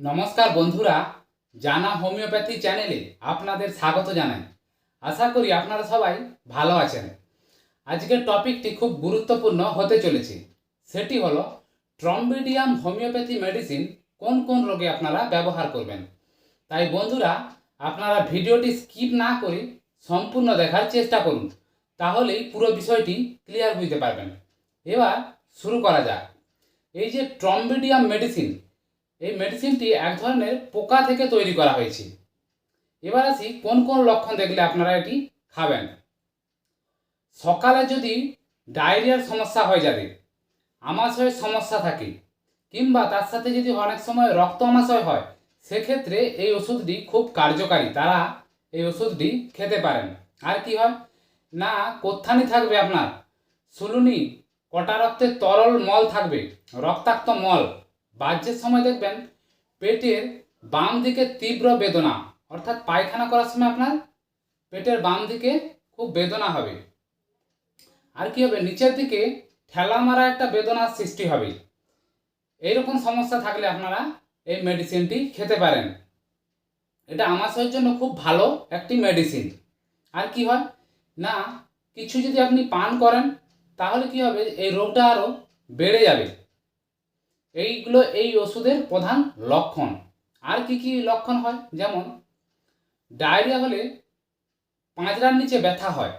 নমস্কার বন্ধুরা, জানা হোমিওপ্যাথি চ্যানেলে আপনাদের স্বাগত জানাই। আশা করি আপনারা সবাই ভালো আছেন। আজকের টপিকটি খুব গুরুত্বপূর্ণ হতে চলেছে। সেটি হলো, ট্রম্বিডিয়াম হোমিওপ্যাথি মেডিসিন কোন কোন রোগে আপনারা ব্যবহার করবেন? তাই বন্ধুরা, আপনারা ভিডিওটি স্কিপ না করে সম্পূর্ণ দেখার চেষ্টা করুন, তাহলেই পুরো বিষয়টি ক্লিয়ার বুঝতে পারবেন। এবার শুরু করা যাক। এই যে ট্রম্বিডিয়াম মেডিসিন এই মেডিসিনটি এক ধরনের পোকা থেকে তৈরি করা হয়েছে। এবার আসি, কোন কোন লক্ষণ দেখলে আপনারা এটি খাবেন? সকালে যদি ডায়রিয়ার সমস্যা হয়ে যাবে, আমাশয়ের সমস্যা থাকে, কিংবা তার সাথে যদি অনেক সময় রক্ত আমাশয় হয়, সেক্ষেত্রে এই ওষুধটি খুব কার্যকারী, তারা এই ওষুধটি খেতে পারেন। আর কি হয়? না, কোত্থানি থাকবে আপনার সুলুনি কটা রক্তের তরল মল থাকবে, রক্তাক্ত মল। বাহ্যের সময় দেখবেন পেটের বাম দিকে তীব্র বেদনা, অর্থাৎ পায়খানা করার সময় আপনার পেটের বাম দিকে খুব বেদনা হবে। আর কি হবে? নিচের দিকে ঠেলা মারা একটা বেদনার সৃষ্টি হবে। এইরকম সমস্যা থাকলে আপনারা এই মেডিসিনটি খেতে পারেন। এটা আমাশয়ের জন্য খুব ভালো একটি মেডিসিন আর কি হয়? না, কিছু যদি আপনি পান করেন, তাহলে কি হবে? এই রোগটা আরও বেড়ে যাবে। এইগুলো, এই ওষুধের প্রধান লক্ষণ। আর কি কি লক্ষণ হয়? যেমন, ডায়রিয়া হলে পাঁজরার নিচে ব্যথা হয়।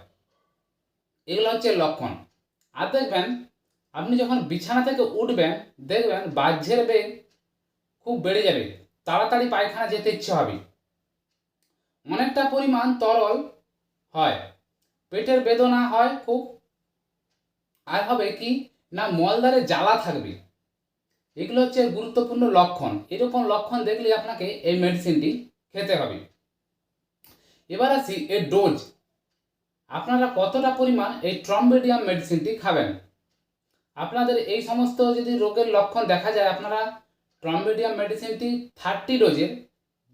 এগুলো হচ্ছে লক্ষণ। আর দেখবেন, আপনি যখন বিছানা থেকে উঠবেন, দেখবেন বাহ্যের বেগ খুব বেড়ে যাবে। তাড়াতাড়ি পায়খানা যেতে ইচ্ছে হবে। অনেকটা পরিমাণ তরল হয়। পেটের বেদনা হয় খুব। আর হবে কি? না মলদারে জ্বালা থাকবে। এগুলো হচ্ছে গুরুত্বপূর্ণ লক্ষণ। এরকম লক্ষণ দেখলে আপনাকে এই মেডিসিনটি খেতে হবে। এবার আসি এর ডোজ আপনারা কতটা পরিমাণ এই ট্রম্বেডিয়াম মেডিসিনটি খাবেন? আপনাদের এই সমস্ত যদি রোগের লক্ষণ দেখা যায়, আপনারা ট্রম্বেডিয়াম মেডিসিনটি থার্টি ডোজের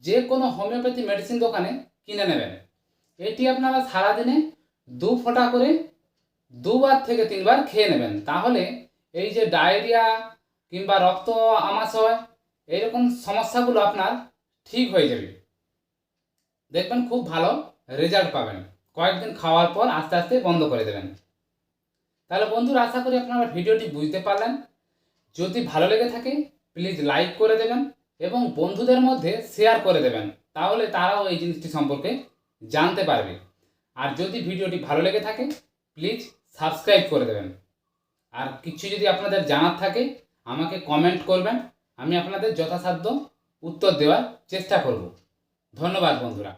যে কোনো হোমিওপ্যাথি মেডিসিন দোকানে কিনে নেবেন। এটি আপনারা সারাদিনে দু ফোঁটা করে দুবার থেকে তিনবার খেয়ে নেবেন। তাহলে এই যে ডায়রিয়া কিংবা রক্ত আমাশয় এইরকম সমস্যাগুলো আপনার ঠিক হয়ে যাবে। দেখবেন খুব ভালো রেজাল্ট পাবেন। কয়েকদিন খাওয়ার পর আস্তে আস্তে বন্ধ করে দেবেন। তাহলে বন্ধুরা, আশা করি আপনারা ভিডিওটি বুঝতে পারলেন। যদি ভালো লেগে থাকে প্লিজ লাইক করে দেবেন এবং বন্ধুদের মধ্যে শেয়ার করে দেবেন। তাহলে তারাও এই জিনিসটি সম্পর্কে জানতে পারবে। আর যদি ভিডিওটি ভালো লেগে থাকে প্লিজ সাবস্ক্রাইব করে দেবেন। আর কিছু যদি আপনাদের জানার থাকে আমাকে কমেন্ট করবেন আমি আপনাদের যথাসাধ্য উত্তর দেওয়ার চেষ্টা করব। ধন্যবাদ বন্ধুরা।